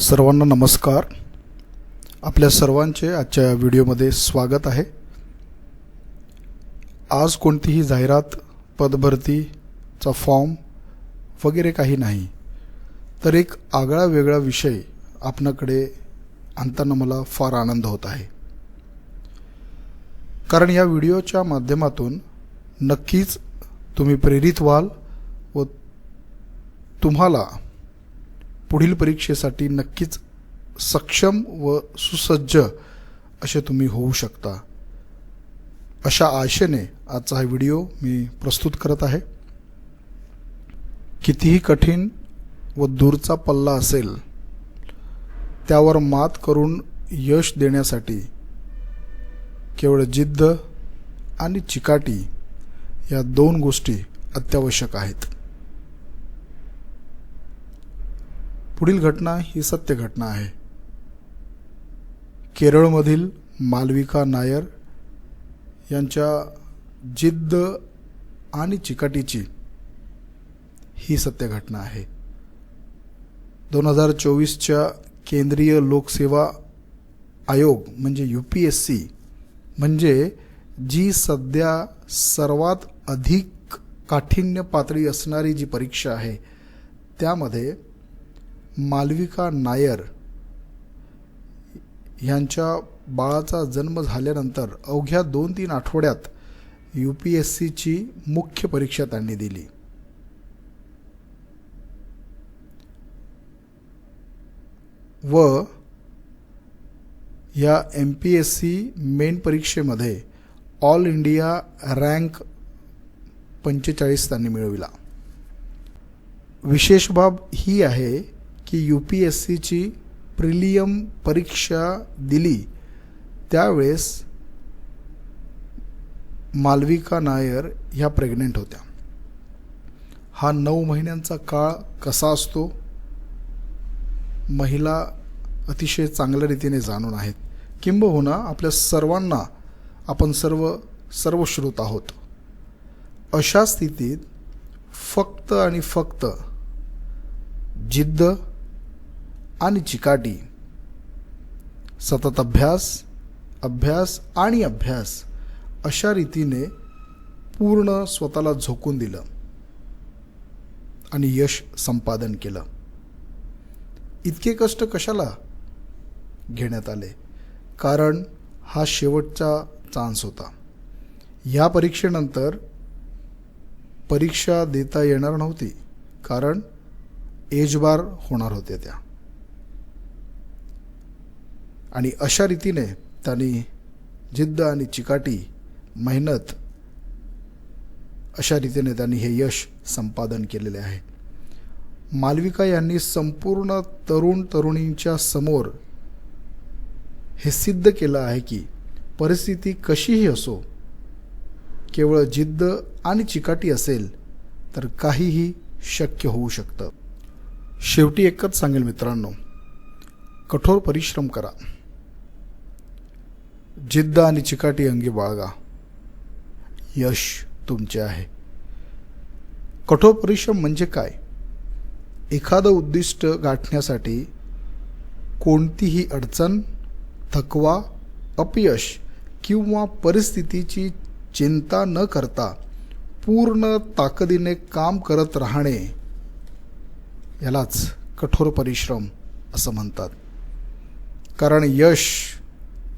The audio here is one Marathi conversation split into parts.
सर्वांना नमस्कार. आपल्या सर्वांचे आजच्या व्हिडिओमध्ये स्वागत आहे. आज कोणतीही जाहिरात पदभरतीचा फॉर्म वगैरे काही नाही तर एक आगळा वेगळा विषय आपणाकडे आणताना मला फार आनंद होत आहे. कारण या व्हिडिओच्या माध्यमातून नक्कीच तुम्ही प्रेरित व्हाल व तुम्हाला पुढील परीक्षेसाठी नक्कीच सक्षम व सुसज्ज असे तुम्ही होऊ शकता. अशा आशेने आजचा हा व्हिडिओ मी प्रस्तुत करत आहे. कितीही कठीण व दूरचा पल्ला असेल त्यावर मात करून यश देण्यासाठी केवळ जिद्द आणि चिकाटी या दोन गोष्टी अत्यावश्यक आहेत. पुढील घटना ही सत्य घटना आहे. केरळमधील मालविका नायर यांच्या जिद्द आणि चिकाटीची ही सत्य घटना आहे. दोन हजार चोवीसच्या केंद्रीय लोकसेवा आयोग म्हणजे यू पी एस सी म्हणजे जी सध्या सर्वात अधिक काठिण्य पातळी असणारी जी परीक्षा आहे त्यामध्ये मालविका नायर ह्यांच्या बाळाचा जन्म झाल्यानंतर अवघ्या दोन तीन आठवड्यात यू पी एस सीची मुख्य परीक्षा त्यांनी दिली. व या M P S C main परीक्षेमध्ये ऑल इंडिया रँक पंचेचाळीस त्यांनी मिळविला. विशेष बाब ही आहे की यू पी एस सीची प्रिलियम परीक्षा दिली त्यावेळेस मालविका नायर ह्या प्रेग्नेंट होत्या. हा नऊ महिन्यांचा काळ कसा असतो? महिला अतिशय चांगल्या रीतीने जाणून आहेत. किंबहुना आपल्या सर्वांना आपण सर्व सर्व श्रोत आहोत. अशा स्थितीत फक्त आणि फक्त जिद्द आणि चिकाटी. सतत अभ्यास अभ्यास आणि अभ्यास अशा रीतीने पूर्ण स्वतःला झोकून दिलं आणि यश संपादन केलं. इतके कष्ट कशाला घेण्यात आले? कारण हा शेवटचा चान्स होता. या परीक्षेनंतर परीक्षा देता येणार नव्हती कारण एजबार होणार होत्या त्या. आणि अशा रीतीने त्यांनी जिद्द आणि चिकाटी मेहनत अशा रीतीने त्यांनी हे यश संपादन केलेले आहे. मालविका यांनी संपूर्ण तरुण तरुणींच्या समोर हे सिद्ध केलं आहे की परिस्थिती कशीही असो केवळ जिद्द आणि चिकाटी असेल तर काहीही शक्य होऊ शकतं. शेवटी एकच सांगेल मित्रांनो कठोर परिश्रम करा. जिद्द आणि चिकाटी अंगी बाळगा. यश तुमचे आहे. कठोर परिश्रम म्हणजे काय? एखादं उद्दिष्ट गाठण्यासाठी कोणतीही अडचण थकवा अपयश किंवा परिस्थितीची चिंता न करता पूर्ण ताकदीने काम करत राहणे यालाच कठोर परिश्रम असं म्हणतात. कारण यश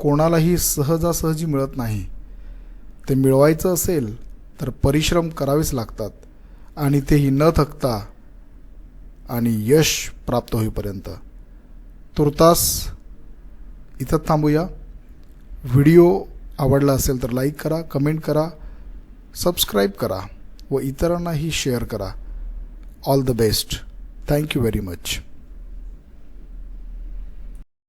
कोणालाही सहजासहजी मिळत नाही. ते मिळवायचं असेल तर परिश्रम करावेच लागतात आणि तेही न थकता आणि यश प्राप्त होईपर्यंत. तुर्तास इथं थांबूया. व्हिडिओ आवडला असेल तर लाईक करा कमेंट करा सबस्क्राईब करा व इतरांनाही शेअर करा. All the best. Thank you very much.